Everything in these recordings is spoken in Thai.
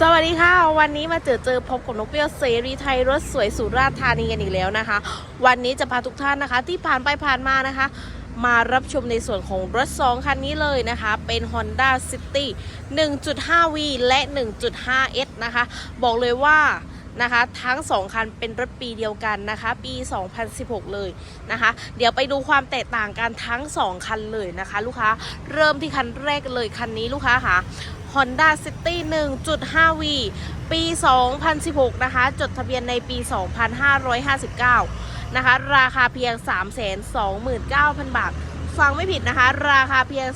สวัสดีค่ะ วันนี้มาเจอเจอพบกับนกเปี้ยวเสรีไทยรถสวยสุราษฎร์ธานีกันอีกแล้วนะคะ วันนี้จะพาทุกท่านนะคะ ที่ผ่านไปผ่านมานะคะ มารับชมในส่วนของรถ 2 คันนี้เลยนะคะ เป็น Honda City 1.5V และ 1.5S นะคะ บอกเลยว่านะคะทั้ง 2 คันเป็นรถปีเดียวกันนะคะ ปี 2016 เลยนะคะ เดี๋ยวไปดูความแตกต่างกันทั้ง 2 คันเลยนะคะ ลูกค้าเริ่มที่คันแรกเลยคันนี้ลูกค้าค่ะ Honda City 1.5V ปี 2016 นะคะ จดทะเบียนในปี 2559 นะคะ ราคาเพียง 329,000 บาท ฟังไม่ผิดนะคะ ราคาเพียง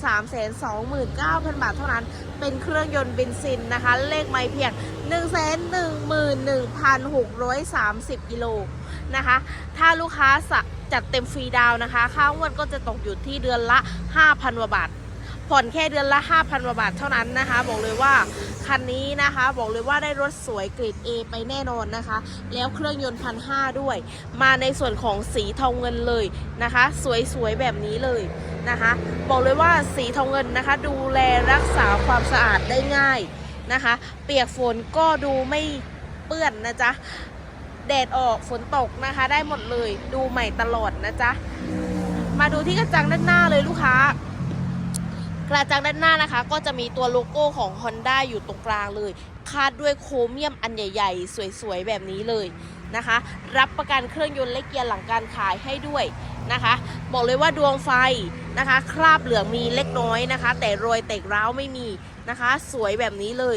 329,000 บาทเท่านั้น เป็นเครื่องยนต์เบนซินนะคะ เลขไม่เพียง 111,630 กิโลนะคะ ถ้าลูกค้าจัดเต็มฟรีดาวน์นะคะ ค่างวดก็จะตกอยู่ที่เดือนละ 5,000กว่าบาท ผ่อนแค่เดือนละ 5,000กว่าบาทเท่านั้นนะคะ บอกเลยว่าคันนี้นะคะ บอกเลยว่าได้รถสวยเกรด A ไปแน่นอนนะคะ แล้วเครื่องยนต์พันห้าด้วย มาในส่วนของสีทองเงินเลยนะคะ สวยๆแบบนี้เลยนะคะ บอกเลยว่าสีทองเงินนะคะ ดูแลรักษาความสะอาดได้ง่ายนะคะ เปียกฝนก็ดูไม่เปื้อนนะจ๊ะแดดออกฝนตกนะคะ ได้หมดเลยดูใหม่ตลอดนะจ๊ะมาดูที่กระจังด้านหน้าเลยลูกค้า กระจังด้านหน้านะคะ ก็จะมีตัวโลโก้ของ Honda อยู่ตรงกลางเลย คาดด้วยโครเมียมอันใหญ่ ๆ สวยๆ แบบนี้เลยนะคะ รับประกันเครื่องยนต์และเกียร์หลังการขายให้ด้วยนะคะ บอกเลยว่าดวงไฟนะคะ คราบเหลืองมีเล็กน้อยนะคะ แต่รอยแตกร้าวไม่มีนะคะ สวยแบบนี้เลย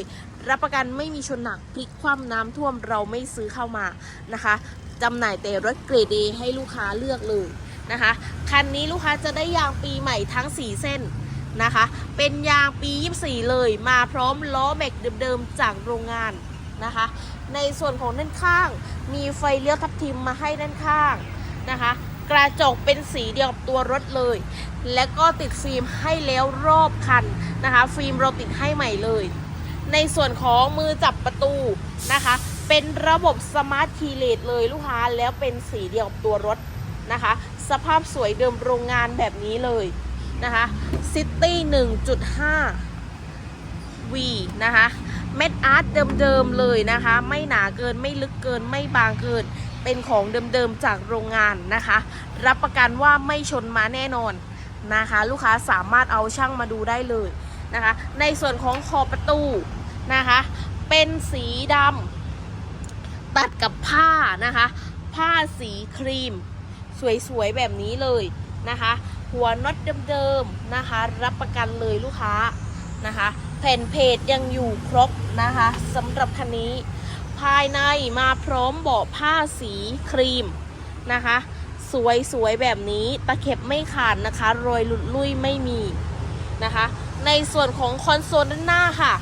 รับประกันไม่มีชนหนักพลิกคว่ำน้ำท่วมเราไม่ซื้อเข้ามานะคะจำหน่ายแต่รถเกรด A ให้ลูกค้าเลือกเลยนะคะ คันนี้ลูกค้าจะได้ยางปีใหม่ทั้ง 4 เส้น นะคะ เป็นยางปี 24 เลย มาพร้อมล้อแม็กเดิมๆจากโรงงานนะคะ ในส่วนของด้านข้าง มีไฟเลี้ยวทับทิมมาให้ด้านข้างนะคะ กระจกเป็นสีเดียวกับตัวรถเลย และก็ติดฟิล์มให้แล้วรอบคันนะคะ ฟิล์มเราติดให้ใหม่เลย ในส่วนของมือจับประตูนะคะ เป็นระบบสมาร์ทคีเลสเลยลูกค้าแล้วเป็นสีเดียวกับตัวรถนะคะ สภาพสวยเดิมโรงงานแบบนี้เลย นะคะซิตี้1.5 V นะคะเม็ดอาร์ตเดิมๆเลยนะคะ ไม่หนาเกินไม่ลึกเกินไม่บางเกิน เป็นของเดิมๆจากโรงงานนะคะ รับประกันว่าไม่ชนมาแน่นอนนะคะ ลูกค้าสามารถเอาช่างมาดูได้เลยนะคะ ในส่วนของขอบประตูนะคะ เป็นสีดำตัดกับผ้านะคะ ผ้าสีครีม สวยๆแบบนี้เลยนะคะ หัวน็อตเดิมๆนะคะ รับประกันเลยลูกค้านะคะ แผ่นเพจยังอยู่ครบนะคะสำหรับคันนี้ ภายในมาพร้อมเบาะผ้าสีครีมนะคะ สวยๆ แบบนี้ตะเข็บไม่ขาดนะคะ รอยหลุดลุ่ยไม่มีนะคะ ในส่วนของคอนโซลด้านหน้าค่ะ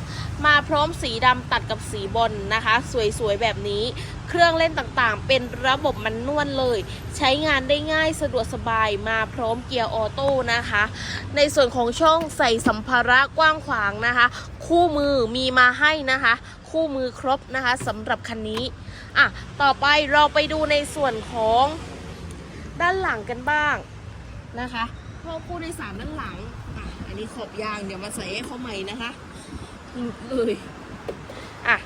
มาพร้อมสีดำตัดกับสีบอลนะคะ สวยๆ แบบนี้ เครื่องเล่นต่างๆ เป็นระบบมันนวลเลย ใช้งานได้ง่ายสะดวกสบายมาพร้อมเกียร์ออโต้นะคะ ในส่วนของช่องใส่สัมภาระกว้างขวางนะคะ คู่มือมีมาให้นะคะ คู่มือครบนะคะสำหรับคันนี้อะต่อไปเราไปดูในส่วนของด้านหลังกันบ้างนะคะพ่อผู้โดยสารด้านหลังอะอันนี้ขอบยางเดี๋ยวมาใส่ให้เขาใหม่นะคะหลุดเลยอะ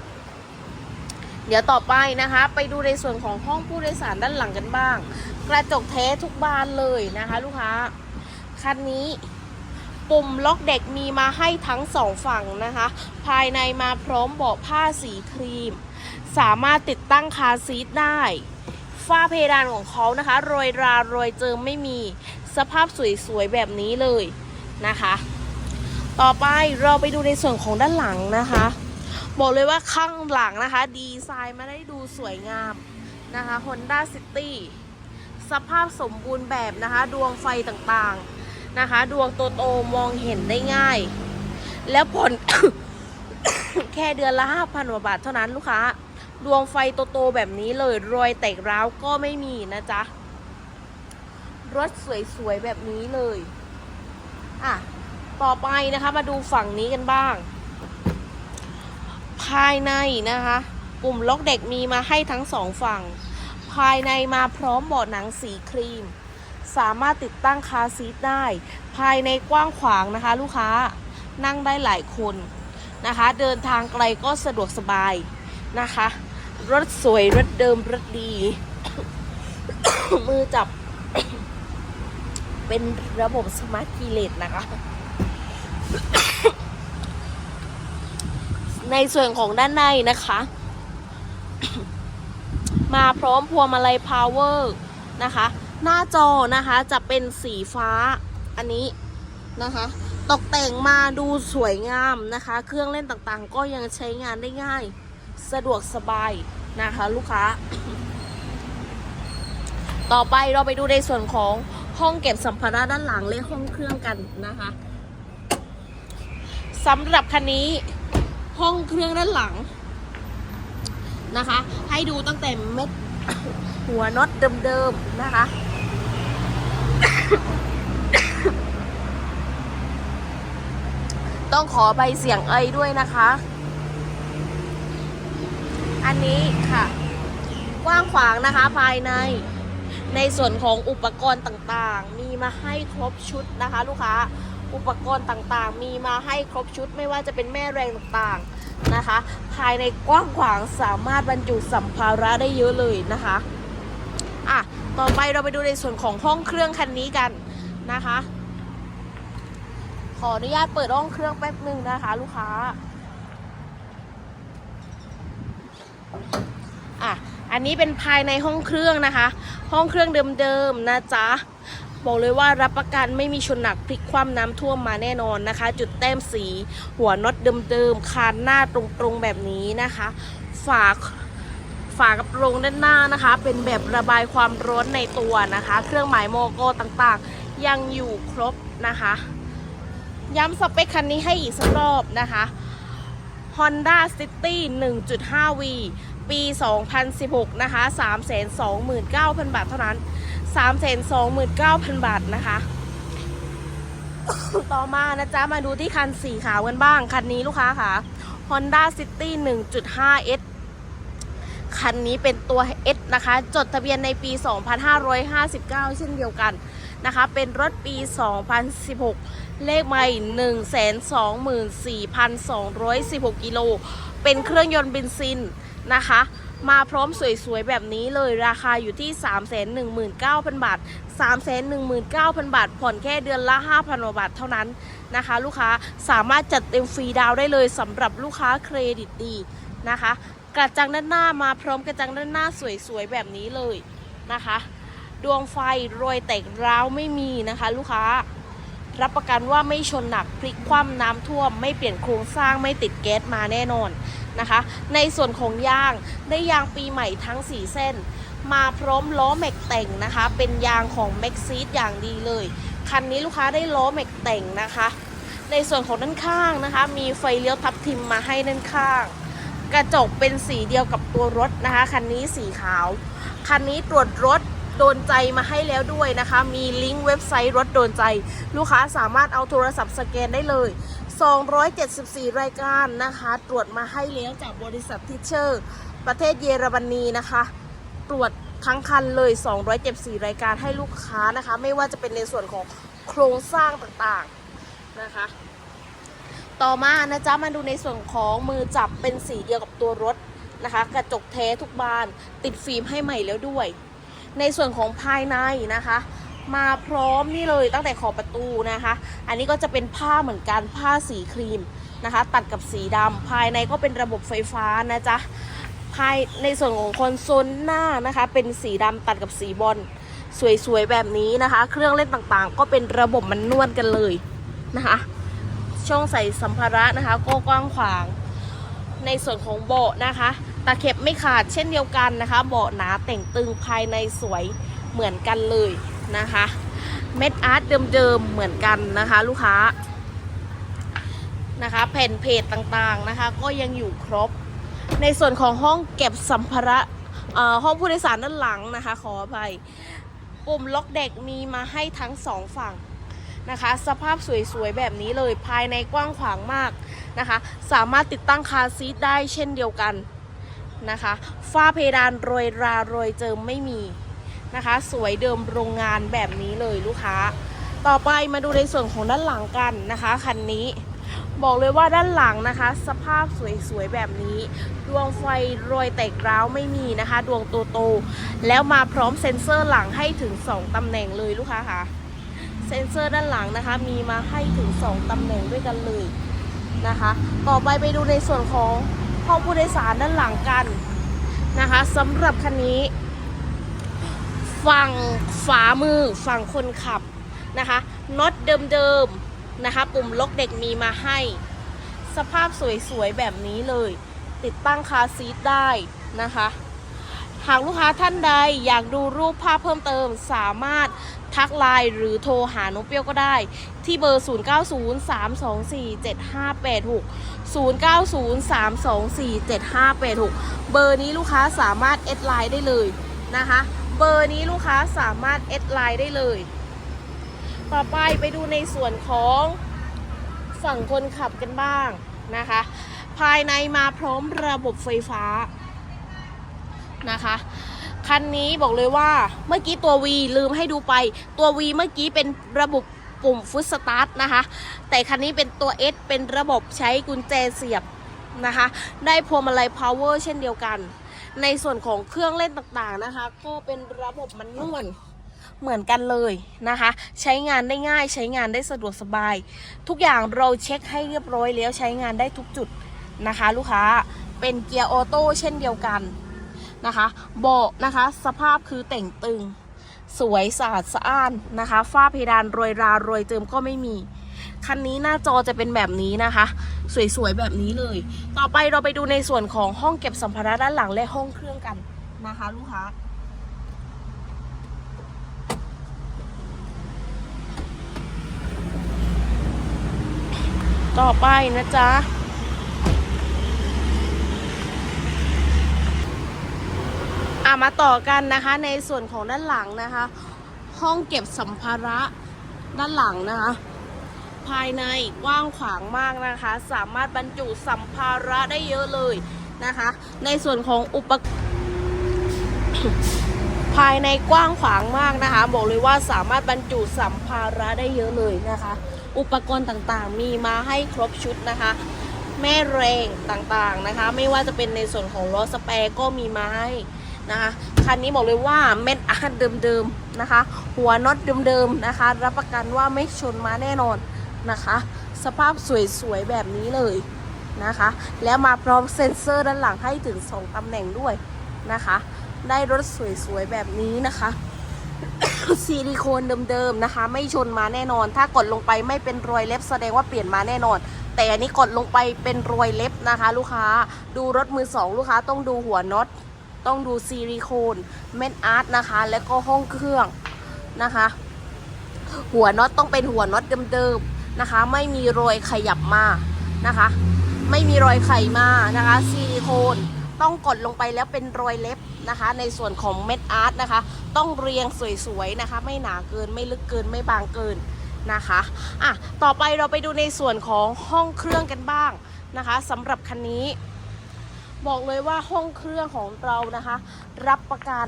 เดี๋ยวต่อไปนะคะ ไปดูในส่วนของห้องผู้โดยสารด้านหลังกันบ้าง กระจกแท้ทุกบานเลยนะคะ ลูกค้าคันนี้ปุ่มล็อกเด็กมีมาให้ทั้งสองฝั่งนะคะ ภายในมาพร้อมเบาะผ้าสีครีม สามารถติดตั้งคาซีทได้ฝ้าเพดานของเขานะคะรอยรารอยเจิมไม่มีสภาพสวยๆแบบนี้เลยนะคะ ต่อไปเราไปดูในส่วนของด้านหลังนะคะ บอกเลยว่าข้างหลังนะคะ ดีไซน์มาได้ดูสวยงามนะคะ Honda City สภาพสมบูรณ์แบบนะคะ ดวงไฟต่างๆนะคะ ดวงโตโตๆมองเห็นได้ง่าย แล้วผ่อนแค่เดือนละ5,000กว่าบาทเท่านั้นลูกค้า ดวงไฟโตๆแบบนี้เลยรอยแตกร้าวก็ไม่มีนะจ๊ะ รถสวยๆแบบนี้เลย อะ ต่อไปนะคะมาดูฝั่งนี้กันบ้าง ภายในนะคะ ปุ่มล็อกเด็กมีมาให้ทั้งสองฝั่ง ภายในมาพร้อมเบาะหนังสีครีม สามารถติดตั้งคาซีทได้ ภายในกว้างขวางนะคะ ลูกค้านั่งได้หลายคนนะคะ เดินทางไกลก็สะดวกสบายนะคะ รถสวย รถเดิม รถดี มือจับ เป็นระบบสมาร์ทคีเลสนะคะ ในส่วนของด้านในนะคะ มาพร้อมพวงมาลัยพาวเวอร์นะคะ หน้าจอนะคะจะเป็นสีฟ้าอันนี้นะคะ ตกแต่งมาดูสวยงามนะคะ เครื่องเล่นต่างๆ ก็ยังใช้งานได้ง่าย สะดวกสบายนะคะ ลูกค้า ต่อไปเราไปดูในส่วนของห้องเก็บสัมภาระด้านหลังและห้องเครื่องกันนะคะสำหรับคันนี้ ห้องเครื่องด้านหลังนะคะ ให้ดูตั้งแต่เม็ดหัวน็อตเดิมๆนะคะ ต้องขอใบเสียงเอด้วยนะคะ อันนี้ค่ะ กว้างขวางนะคะภายในในส่วนของอุปกรณ์ต่างๆ มีมาให้ครบชุดนะคะ ลูกค้า อุปกรณ์ต่างๆ มีมาให้ครบชุดไม่ว่าจะเป็นแม่แรงต่างๆนะคะ ภายในกว้างขวางสามารถบรรจุสัมภาระได้เยอะเลยนะคะอะต่อไปเราไปดูในส่วนของห้องเครื่องคันนี้กันนะคะ ขออนุญาตเปิดห้องเครื่องแป๊บหนึ่งนะคะ ลูกค้าอะอันนี้เป็นภายในห้องเครื่องนะคะ ห้องเครื่องเดิมๆนะจ๊ะ บอกเลยว่ารับประกันไม่มีชนหนักพลิกคว่ำน้ำท่วมมาแน่นอนนะคะ จุดแต้มสี หัวน็อตเดิมๆ คานหน้าตรงๆแบบนี้นะคะ ฝาฝากระโปรงด้านหน้านะคะ เป็นแบบระบายความร้อนในตัวนะคะ เครื่องหมายโมโกต่างๆ ยังอยู่ครบนะคะ ย้ำสเปคคันนี้ให้อีกสักรอบนะคะ Honda City 1.5V ปี 2016 นะคะ 329,000 บาทเท่านั้น 329,000 บาทนะคะ ต่อมานะจ๊ะ มาดูที่คันสีขาวกันบ้าง คันนี้ลูกค้าค่ะ Honda City 1.5S คันนี้เป็นตัว S นะคะ จดทะเบียนในปี 2559 เช่นเดียวกันนะคะ เป็นรถปี 2016 เลขไม่ 124,216 กิโล เป็นเครื่องยนต์เบนซินนะคะ มาพร้อมสวยๆ แบบนี้เลยราคาอยู่ที่ 319,000 บาท 319,000 บาท ผ่อนแค่เดือนละ 5,000 บาทเท่านั้นนะคะ ลูกค้าสามารถจัดเต็มฟรีดาวได้เลยสำหรับลูกค้าเครดิตดีนะคะ กระจังด้านหน้ามาพร้อมกระจังด้านหน้าสวยๆ แบบนี้เลยนะคะ ดวงไฟรอยแตกร้าวไม่มีนะคะ ลูกค้ารับประกันว่าไม่ชนหนักพลิกคว่ำน้ำท่วม ไม่เปลี่ยนโครงสร้างไม่ติดแก๊สมาแน่นอน นะคะ ในส่วนของยางได้ยางปีใหม่ทั้ง 4 เส้น มาพร้อมล้อแม็กแต่งนะคะ เป็นยางของแม็กซีดอย่างดีเลย คันนี้ลูกค้าได้ล้อแม็กแต่งนะคะ ในส่วนของด้านข้างนะคะ มีไฟเลี้ยวทับทิมมาให้ด้านข้าง กระจกเป็นสีเดียวกับตัวรถนะคะ คันนี้สีขาว คันนี้ตรวจรถโดนใจมาให้แล้วด้วยนะคะ มีลิงก์เว็บไซต์รถโดนใจ ลูกค้าสามารถเอาโทรศัพท์สแกนได้เลย 274 รายการนะคะ ตรวจมาให้แล้วจากบริษัททิเชอร์ ประเทศเยอรมนีนะคะ ตรวจทั้งคันเลย 274 รายการให้ลูกค้านะคะ ไม่ว่าจะเป็นในส่วนของโครงสร้างต่างๆนะคะ ต่อมานะจ๊ะมาดูในส่วนของมือจับเป็นสีเดียวกับตัวรถนะคะ กระจกแท้ทุกบาน ติดฟิล์มให้ใหม่แล้วด้วย ในส่วนของภายในนะคะ มาพร้อมนี่เลยตั้งแต่ขอบประตูนะคะ อันนี้ก็จะเป็นผ้าเหมือนกันผ้าสีครีมนะคะ ตัดกับสีดำภายในก็เป็นระบบไฟฟ้านะจ๊ะภายในส่วนของคอนโซลหน้านะคะ เป็นสีดำตัดกับสีบอลสวยๆแบบนี้นะคะ เครื่องเล่นต่างๆ ก็เป็นระบบมันนวลกันเลยนะคะ ช่องใส่สัมภาระนะคะ ก็กว้างขวาง ในส่วนของเบาะนะคะ ตะเข็บไม่ขาดเช่นเดียวกันนะคะ เบาะหนาแต่งตึงภายในสวยเหมือนกันเลย นะคะ เม็ดอาร์ตเดิมๆเหมือนกันนะคะ ลูกค้านะคะแผ่นเพจต่างๆนะคะ ก็ยังอยู่ครบ ในส่วนของห้องเก็บสัมภาระห้องผู้โดยสารด้านหลังนะคะ ขออภัยปุ่มล็อกเด็กมีมาให้ทั้งสองฝั่งนะคะ สภาพสวยๆแบบนี้เลยภายในกว้างขวางมากนะคะ สามารถติดตั้งคาร์ซีทได้เช่นเดียวกันนะคะ ฝ้าเพดานโรยราโรยเจิมไม่มี นะคะ สวยเดิมโรงงานแบบนี้เลยลูกค้า ต่อไปมาดูในส่วนของด้านหลังกันนะคะคันนี้บอกเลยว่าด้านหลังนะคะ สภาพสวยๆแบบนี้ ดวงไฟรอยแตกร้าวไม่มีนะคะ ดวงโตๆแล้วมาพร้อมเซ็นเซอร์หลังให้ถึง 2 ตำแหน่งเลยลูกค้าค่ะเซ็นเซอร์ด้านหลังนะคะ มีมาให้ถึง 2 ตำแหน่งด้วยกันเลยนะคะ ต่อไปไปดูในส่วนของห้องผู้โดยสารด้านหลังกันนะคะสำหรับคันนี้ ฝั่งฝามือฝั่งคนขับนะคะน็อตเดิมๆนะคะ ปุ่มล็อกเด็กมีมาให้ สภาพสวยๆแบบนี้เลย ติดตั้งคาซีทได้นะคะ หากลูกค้าท่านใดอยากดูรูปภาพเพิ่มเติมสามารถทักไลน์หรือโทรหาน้องเปรี้ยวก็ได้ ที่เบอร์ 0903247586 0903247586 เบอร์นี้ลูกค้าสามารถแอดไลน์ได้เลยนะคะ เบอร์นี้ลูกค้าสามารถแอดไลน์ได้เลย ต่อไปไปดูในส่วนของฝั่งคนขับกันบ้างนะคะ ภายในมาพร้อมระบบไฟฟ้านะคะคันนี้บอกเลยว่าเมื่อกี้ตัว V ลืมให้ดูไปตัว V เมื่อกี้เป็นระบบปุ่มฟุตสตาร์ทนะคะ แต่คันนี้เป็นตัว S เป็นระบบใช้กุญแจเสียบนะคะ ได้พวงมาลัย power เช่นเดียวกัน ในส่วนของเครื่องเล่นต่างๆนะคะ ก็เป็นระบบมันนวลเหมือนกันเลยนะคะ ใช้งานได้ง่ายใช้งานได้สะดวกสบาย ทุกอย่างเราเช็คให้เรียบร้อยแล้วใช้งานได้ทุกจุดนะคะ ลูกค้าเป็นเกียร์ออโต้เช่นเดียวกันนะคะเบาะนะคะสภาพคือแต่งตึง สวยสะอาดสะอ้านนะคะฝ้าเพดานรอยรารอยเจิมก็ไม่มี คันนี้หน้าจอจะเป็นแบบนี้นะคะ สวยๆแบบนี้เลย ต่อไปเราไปดูในส่วนของห้องเก็บสัมภาระด้านหลังและห้องเครื่องกันนะคะลูกค้าต่อไปนะจ๊ะ อะมาต่อกันนะคะในส่วนของด้านหลังนะคะ ห้องเก็บสัมภาระด้านหลังนะคะ ภายในกว้างขวางมากนะคะ สามารถบรรจุสัมภาระได้เยอะเลยนะคะ ในส่วนของอุปกรณ์ภายในกว้างขวางมากนะคะ บอกเลยว่าสามารถบรรจุสัมภาระได้เยอะเลยนะคะ อุปกรณ์ต่างๆ มีมาให้ครบชุดนะคะ แม่แรงต่างๆนะคะ ไม่ว่าจะเป็นในส่วนของล้อสแปร์ก็มีมาให้นะคะคันนี้บอกเลยว่าเม็ดอาร์ตเดิมๆนะคะ หัวน็อตเดิมๆนะคะ รับประกันว่าไม่ชนมาแน่นอน นะคะ สภาพสวยๆแบบนี้เลยนะคะ แล้วมาพร้อมเซ็นเซอร์ด้านหลังให้ถึง 2ตำแหน่งด้วยนะคะ ได้รถสวยๆแบบนี้นะคะซิลิโคนเดิมๆนะคะ ไม่ชนมาแน่นอน ถ้ากดลงไปไม่เป็นรอยเล็บแสดงว่าเปลี่ยนมาแน่นอน แต่อันนี้กดลงไปเป็นรอยเล็บนะคะ ลูกค้าดูรถมือสองลูกค้าต้องดูหัวน็อตต้องดูซิลิโคนเม็ดอาร์ตนะคะ แล้วก็ห้องเครื่องนะคะ หัวน็อตต้องเป็นหัวน็อตเดิมๆ นะคะ ไม่มีรอยขยับมานะคะ ไม่มีรอยไขมานะคะซิลิโคนต้องกดลงไปแล้วเป็นรอยเล็บนะคะ ในส่วนของเม็ดอาร์ตนะคะ ต้องเรียงสวยๆนะคะ ไม่หนาเกินไม่ลึกเกินไม่บางเกินนะคะอะต่อไปเราไปดูในส่วนของห้องเครื่องกันบ้างนะคะสำหรับคันนี้ บอกเลยว่าห้องเครื่องของเรานะคะ รับประกัน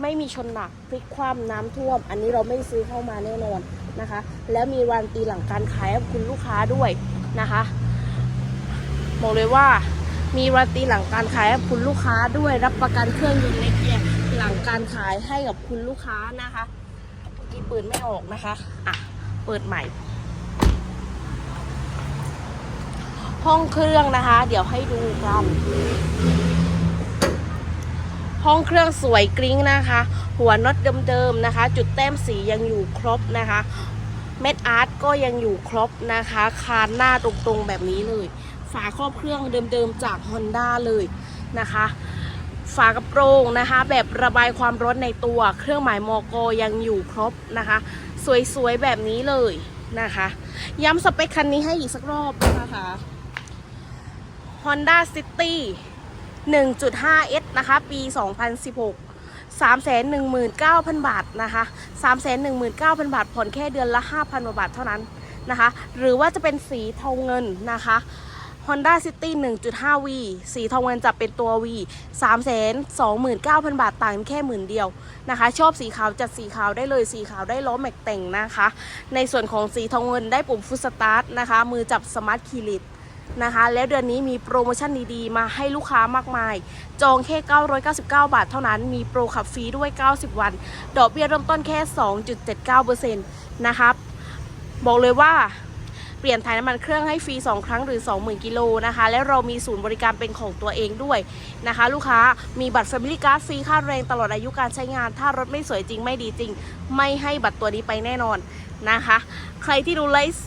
ไม่มีชนหนักพลิกคว่ำน้ำท่วม อันนี้เราไม่ซื้อเข้ามาแน่นอนนะคะ แล้วมีวันตีหลังการขายให้คุณลูกค้าด้วยนะคะบอกเลยว่ามีวันตีหลังการขายให้คุณลูกค้าด้วยรับประกันเครื่องยนต์เล็กเนี่ยหลังการขายให้กับคุณลูกค้านะคะเมื่อกี้เปิดไม่ออกนะคะอะเปิดใหม่ ห้องเครื่องนะคะ เดี๋ยวให้ดูกัน ห้องเครื่องสวยกริ้งนะคะ หัวน็อตเดิมๆนะคะ จุดแต้มสียังอยู่ครบนะคะ เม็ดอาร์ตก็ยังอยู่ครบนะคะ คานหน้าตรงๆแบบนี้เลย ฝาครอบเครื่องเดิมๆจาก Honda เลยนะคะฝากระโปรงนะคะ แบบระบายความร้อนในตัว เครื่องหมายมอกยังอยู่ครบนะคะ สวยๆแบบนี้เลยนะคะ ย้ำสเปคคันนี้ให้อีกสักรอบนะคะ Honda City 1.5S นะคะ ปี 2016 319,000 บาทนะคะ319,000 บาท ผ่อนแค่เดือนละ 5,000กว่าบาทเท่านั้นนะคะ หรือว่าจะเป็นสีเทาเงินนะคะ Honda City 1.5V สีทองเงินจะเป็นตัว V 329,000 บาท ต่างแค่หมื่นเดียวนะคะ ชอบสีขาวจัดสีขาวได้เลย สีขาวได้ล้อแม็กแต่งนะคะ ในส่วนของสีทองเงินได้ปุ่มฟุตสตาร์ทนะคะ มือจับสมาร์ทคีย์ลิต นะคะ แล้วเดือนนี้มีโปรโมชั่นดีๆ มาให้ลูกค้ามากมาย จองแค่ 999 บาทเท่านั้น มีโปรขับฟรีด้วย 90 วัน ดอกเบี้ยเริ่มต้นแค่ 2.79%นะครับ บอกเลยว่าเปลี่ยนถ่ายน้ำมันเครื่องให้ฟรี 2 ครั้งหรือ 20,000 กิโลนะคะ และเรามีศูนย์บริการเป็นของตัวเองด้วยนะคะ ลูกค้ามีบัตร Family Card ฟรีค่าแรงตลอดอายุการใช้งาน ถ้ารถไม่สวยจริงไม่ดีจริง ไม่ให้บัตรตัวนี้ไปแน่นอนนะคะ ใครที่ดูไลฟ์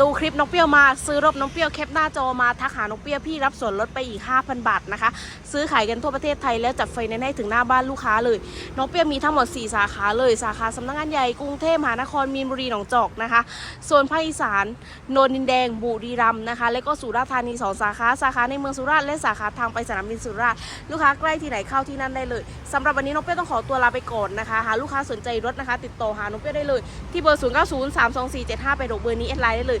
ดูคลิปน้องเปรี้ยวมาซื้อรถน้องเปรี้ยวแคปหน้าจอมาทักหาน้องเปรี้ยวพี่รับส่วนลดไปอีก 5,000 บาทนะคะ ซื้อขายกันทั่วประเทศไทยแล้วจัดไฟแนนซ์ให้ถึงหน้าบ้านลูกค้าเลย น้องเปรี้ยวมีทั้งหมด 4 สาขาเลยสาขาสำนักงานใหญ่กรุงเทพมหานครมีนบุรีหนองจอกนะคะโซนภาคอีสานโนนดินแดง บุรีรัมย์นะคะ และก็สุราษฎร์ธานี 2 สาขาสาขาในเมืองสุราษฎร์และสาขาทางไปสนามบินสุราษฎร์ลูกค้าใกล้ที่ไหนเข้าที่นั่นได้เลยสำหรับวันนี้น้องเปรี้ยวต้องขอตัวลาไปก่อนนะคะหาลูกค้าสนใจรถนะคะ ติดต่อหาน้องเปรี้ยวได้เลยที่เบอร์0 9 0 3 2 4 7 5 8 6เบอร์นี้แอดไลน์ได้เลย